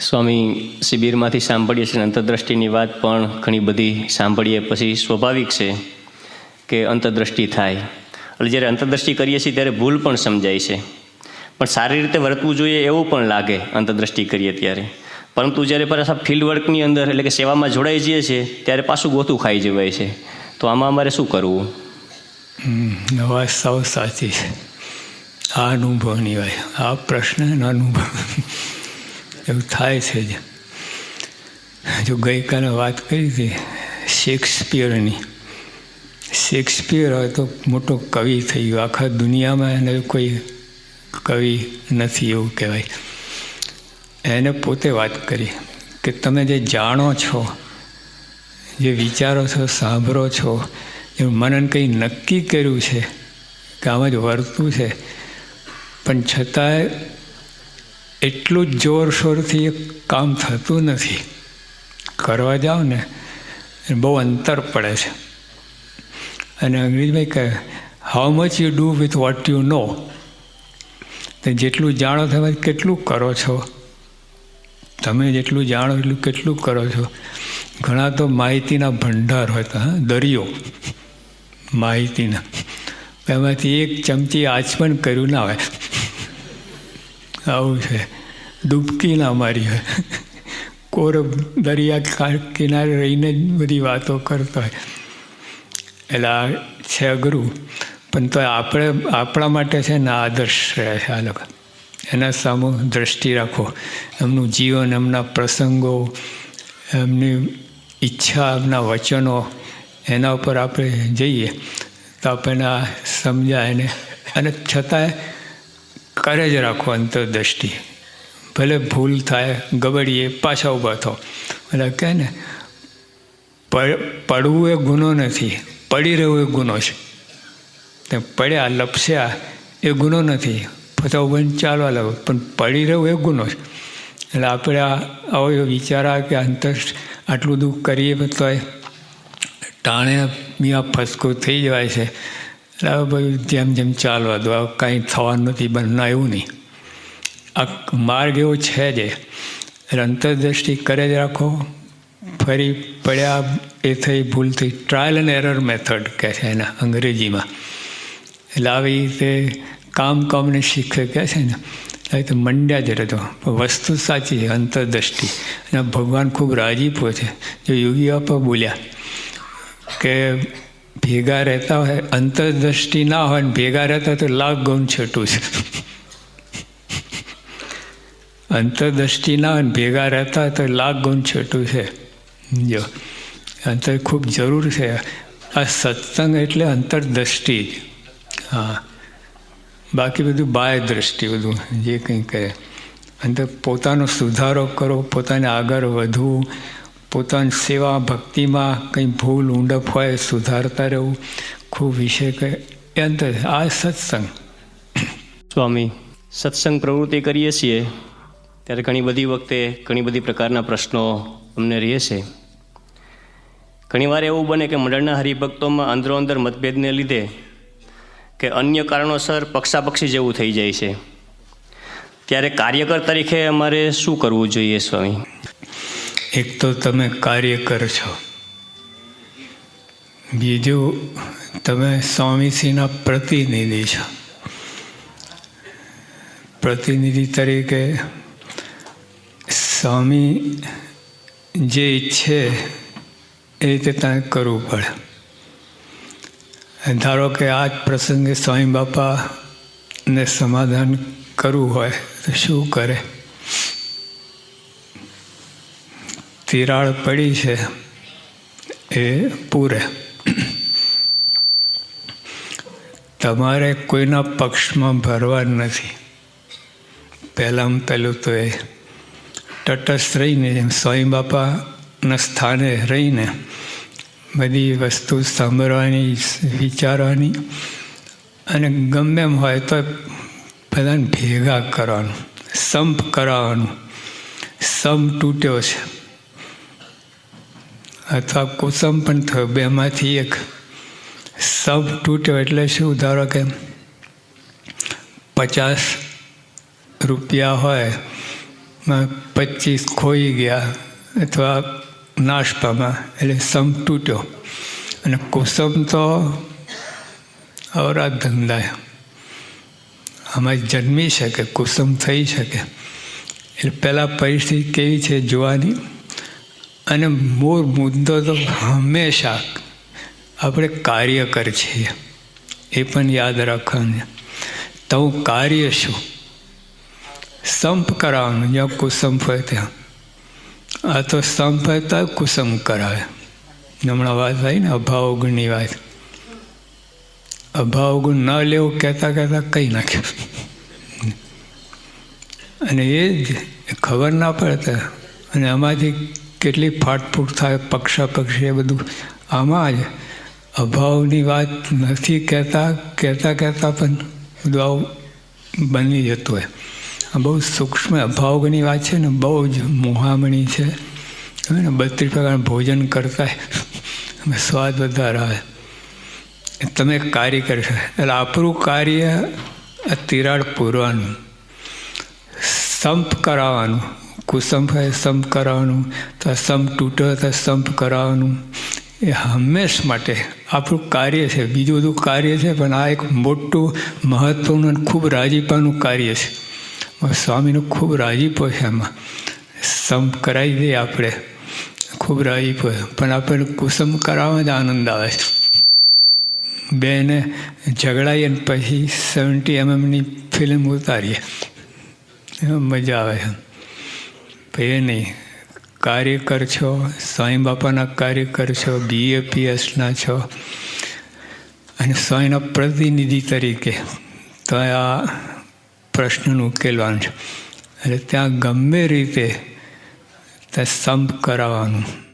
સ્વામી શિબિરમાંથી સાંભળીએ છીએ અંતદ્રષ્ટિની વાત પણ ઘણી બધી સાંભળીએ પછી સ્વાભાવિક છે કે અંતરદ્રષ્ટિ થાય. એટલે જ્યારે અંતરદ્રષ્ટિ કરીએ છીએ ત્યારે ભૂલ પણ સમજાય છે. પણ સારી રીતે વર્તવું જોઈએ એવું પણ લાગે અંતરદ્રષ્ટિ કરીએ ત્યારે. પરંતુ જ્યારે પાછા ફિલ્ડ વર્કની અંદર એટલે કે સેવામાં જોડાઈ જઈએ છીએ ત્યારે પાછું ગોતું ખાઈ જવાય છે. તો આમાં અમારે શું કરવું? વાત સાવ સાચી છે. આ અનુભવની હોય આ પ્રશ્ન અનુભવ. એવું થાય છે જ. જો ગઈકાલે વાત કરી હતી શેક્સપિયરની, શેક્સપિયર હોય તો મોટો કવિ થઈ ગયો. આખા દુનિયામાં એને કોઈ કવિ નથી એવું કહેવાય. એને પોતે વાત કરી કે તમે જે જાણો છો, જે વિચારો છો, સાંભળો છો, એવું મનન કંઈ નક્કી કર્યું છે, કે આમ જ વર્તું છે. પણ છતાંય એટલું જ જોરશોરથી એ કામ થતું નથી. કરવા જાઓ ને બહુ અંતર પડે છે. અને અંગ્રેજભાઈ કહે how much you do with what you know તો જેટલું જાણો તમે કેટલું કરો છો? તમે જેટલું જાણો એટલું કેટલું કરો છો? ઘણા તો માહિતીના ભંડાર હોય હા, દરિયો. માહિતીના. એમાંથી એક ચમચી આચમન કર્યું ના હોય. આવું છે. ડૂબકી ના મારી હોય કોર દરિયા કિનારે રહીને જ બધી વાતો કરતો હોય. એટલે આ છે અઘરું. પણ તો આપણે, આપણા માટે છે ને આદર્શ રહે છે આ લોકો. એના સામુ દ્રષ્ટિ રાખો. એમનું જીવન, એમના પ્રસંગો, એમની ઈચ્છા, એમના વચનો, એના ઉપર આપણે જઈએ તો આપણને આ સમજાય ને. અને છતાંય કરે જ રાખો અંતરદ્રષ્ટિ ભલે ભૂલ થાય, ગબડીએ પાછા ઊભા થો એટલે કહે ને પડવું એ ગુનો નથી, પડી રહેવું એ ગુનો છે. તે પડ્યા, લપસ્યા એ ગુનો નથી. ફતા ઊભા ચાલવા લાગો. પણ પડી રહેવું એ ગુનો છે. એટલે આપણે આવો એવો વિચાર આવે કે અંતર આટલું બધું કરીએ તોય ટાણે મિયા ફસકો થઈ જવાય છે. એટલે હવે બધું જેમ જેમ ચાલવા દો આ કાંઈ થવાનું નથી બનના એવું નહીં. આ માર્ગ એવો છે જ એટલે અંતરદ્રષ્ટિ કરે જ રાખો. ફરી પડ્યા એ થઈ ભૂલ થઈ ટ્રાયલ એન્ડ એરર મેથડ કહે છે એના અંગ્રેજીમાં. એટલે આવી રીતે કામ કામને શીખે કહે છે ને એ તો મંડ્યા જ રહેતો પણ વસ્તુ સાચી છે, અંતરદ્રષ્ટિ. અને ભગવાન ખૂબ રાજીપો છે. જો યોગી આપા બોલ્યા કે ભેગા રહેતા હોય, અંતરદ્રષ્ટિ ના હોય ને ભેગા રહેતા તો લાખ ગુણ છેટું છે. અંતરદ્રષ્ટિ ના હોય ને ભેગા રહેતા તો લાખ ગુણ છેટું છે. જો અંતર ખૂબ જરૂર છે. આ સત્સંગ એટલે અંતરદ્રષ્ટિ. હા. બાકી બધું બાય દ્રષ્ટિ બધું, જે કંઈ કહે. અંતર પોતાનો સુધારો કરો, પોતાને આગળ વધવું પોતાની સેવા ભક્તિમાં કંઈ ભૂલ, ઊંડપ હોય, સુધારતા રહેવું ખૂબ વિષય કહે એ અંતર આ સત્સંગ. સ્વામી, સત્સંગ પ્રવૃત્તિ કરીએ છીએ, ત્યારે ઘણી બધી વખતે ઘણી બધી પ્રકારના પ્રશ્નો અમને રહે છે. ઘણીવાર એવું બને કે મંડળના હરિભક્તોમાં અંદરો અંદર મતભેદને લીધે કે અન્ય કારણોસર પક્ષાપક્ષી જેવું થઈ જાય છે. ત્યારે કાર્યકર તરીકે અમારે શું કરવું જોઈએ, સ્વામી? એક તો તમે કાર્યકર છો. બીજું, તમે સ્વામીશ્રીના પ્રતિનિધિ છો. પ્રતિનિધિ તરીકે સ્વામી જે ઈચ્છે એ રીતે તમે કરવું પડે. ધારો કે આ જ પ્રસંગે સ્વામી બાપાને સમાધાન કરવું હોય તો શું કરે? તિરાડ પડી છે એ પૂરે. તમારે કોઈના પક્ષમાં ભરવા નથી. પહેલાં પહેલું તો એ તટસ્થ રહીને સ્વયં બાપાના સ્થાને રહીને બધી વસ્તુ સાંભળવાની, વિચારવાની અને ગમે એમ હોય તો બધાને ભેગા કરવાનું, સંપ કરાવવાનું. સંપ તૂટ્યો છે. અથવા કુસમ પણ થયો, બેમાંથી એક. સબ તૂટ્યો એટલે શું? ધારો કે પચાસ રૂપિયા હોય પચીસ ખોઈ ગયા અથવા નાશ પામ્યા એટલે સમ તૂટ્યો. અને કુસુમ તો અવરા ધંધા. આમાં જન્મી શકે, કુસુમ થઈ શકે. એટલે પહેલાં પરિસ્થિતિ કેવી છે જોવાની? અને મૂળ મુદ્દો તો હંમેશા આપણે કાર્યકર છીએ એ પણ યાદ રાખવાનું. તો કાર્ય શું? સંપ કરાવવાનું. જ્યાં કુસંપ હોય ત્યાં. આ તો સંપ હોય તો કુસંપ કરાવે. હમણાં વાત આવી ને અભાવ વાત. અભાવ ગુણ ન લેવું કહેતા કહેતા કંઈ નાખ્યું? અને એ જ ખબર ના પડે અને આમાંથી કેટલી ફાટફૂટ થાય, પક્ષા પક્ષી એ બધું. આમાં જ અભાવની વાત નથી કહેતા કહેતા કહેતા પણ બધું આવું બની જતું હોય. આ બહુ સૂક્ષ્મ અભાવની વાત છે ને, બહુ જ મોહામણી છે. હવે ને બત્રીસ પ્રકારનું ભોજન કરતા સ્વાદ વધારે આવે. તમે કાર્ય કરશો. એટલે આપણું કાર્ય તિરાડ પૂરવાનું, સંપ કરાવવાનું કુસંપ હોય સંપ કરાવવાનું તો સંપ તૂટે તો સંપ કરાવવાનું. એ હંમેશ માટે આપણું કાર્ય છે, બીજું બધું કાર્ય છે, પણ આ એક મોટું મહત્ત્વનું અને ખૂબ રાજીપાનું કાર્ય છે. સ્વામીનું ખૂબ રાજીપો છે એમાં. સંપ કરાવી દઈએ આપણે. ખૂબ રાજીપો પણ આપણને કુસમ કરાવવા જ આનંદ આવે છે. બેને ઝઘડાઈએ અને પછી સેવન્ટી એમએમની ફિલ્મ ઉતારીએ. મજા આવે છે. એ નહીં કાર્યકર છો સ્વાઈ બાપાના કાર્યકર છો બીએપીએસના છો. અને સ્વાઈના પ્રતિનિધિ તરીકે તો આ પ્રશ્નનું ઉકેલવાનું છે એટલે ત્યાં ગમે રીતે ત્યાં સંપ કરાવવાનું.